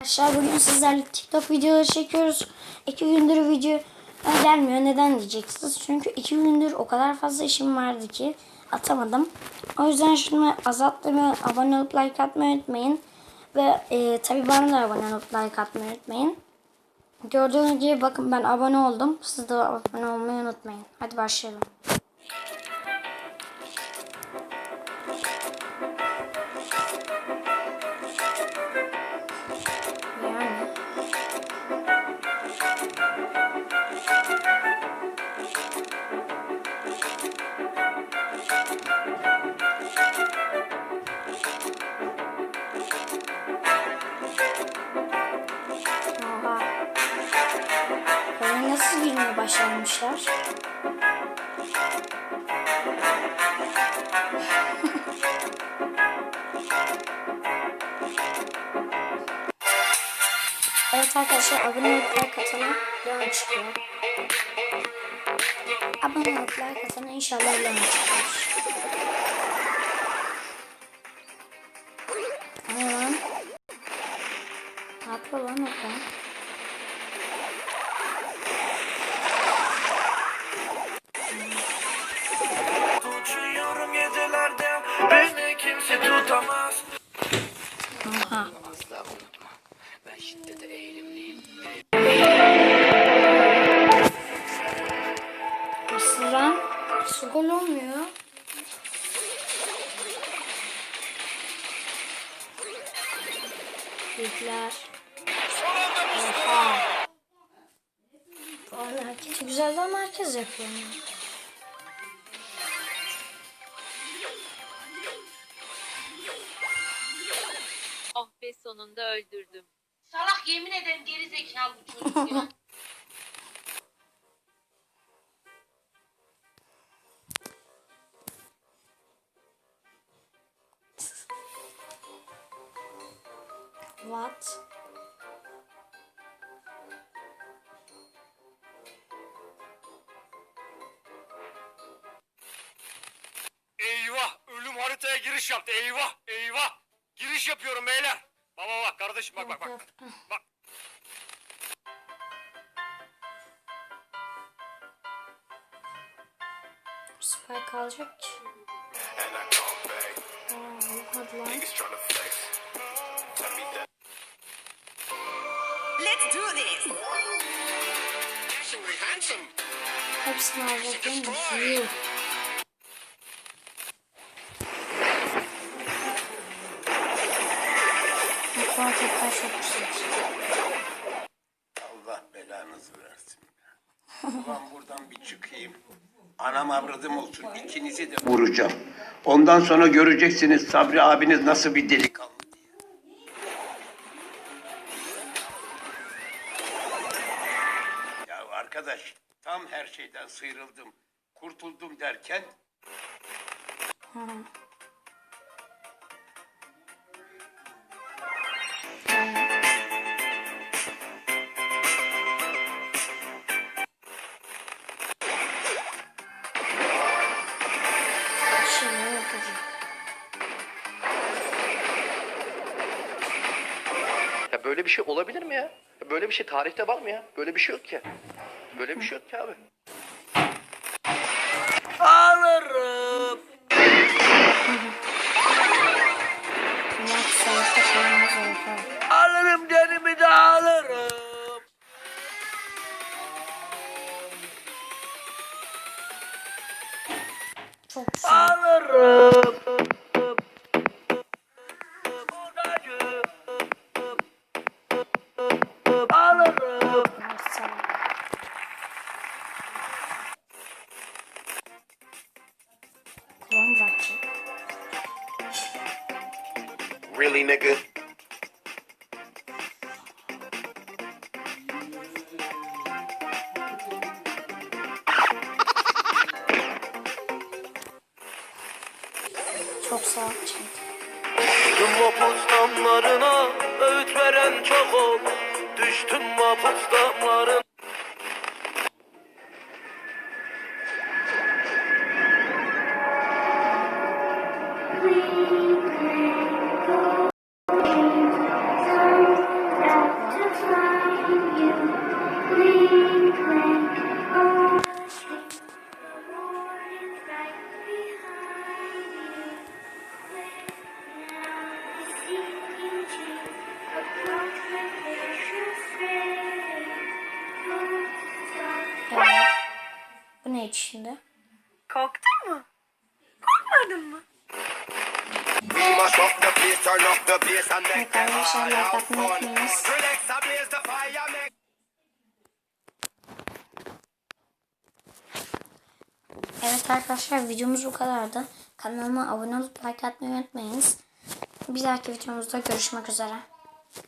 Arkadaşlar bugün sizlerle TikTok videoları çekiyoruz. İki gündür video gelmiyor. Neden diyeceksiniz? Çünkü iki gündür o kadar fazla işim vardı ki atamadım. O yüzden şimdi azalttığımı abone olup like atmayı unutmayın. Ve e, tabi bana da abone olup like atmayı unutmayın. Gördüğünüz gibi bakın ben abone oldum. Siz de abone olmayı unutmayın. Hadi başlayalım. Girmeye başlamışlar? evet arkadaşlar abone olup like atana leon çıkıyor. Abone olup like atana inşallah leon çıkar. Ne lan? Ne yapıyor lan orada? Su gol olmuyor. Büyükler. Oha. Hareketi güzeldi ama herkes yapıyor. Oh be sonunda öldürdüm. Salak yemin ederim geri zekalı bu çocuk ya. What? Eyvah ölüm haritaya giriş yaptı eyvah eyvah Giriş yapıyorum beyler Baba bak kardeşim bak bak bak Bak Spike alacak ki. Aa, hadi lan. Let's do this. Hepsini mi? Yuh. Mutfağa tekrar çok güzel. Allah belanızı versin. Ulan buradan bir çıkayım. Anam avradım olsun. İkinizi de vuracağım. Ondan sonra göreceksiniz Sabri abiniz nasıl bir delikanlı arkadaş tam her şeyden sıyrıldım. Kurtuldum derken. Ya böyle bir şey olabilir mi? Ya Böyle bir şey tarihte var mı ya? Böyle bir şey yok ki. Böyle bir şey yok ki abi. Alırım. Alırım derimi de alırım Çok güzel. Alırım Really nigga? Çok sağ ol. Düştüm mapus damlarına Öğüt veren çok oldu Düştüm mapus damlarına yemek şimdi. Korktun mu? Korkmadın mı? Arkadaşlar like atmayı unutmayınız. Evet arkadaşlar videomuz bu kadardı. Kanalıma abone olup like atmayı unutmayınız. Bir dahaki videomuzda görüşmek üzere.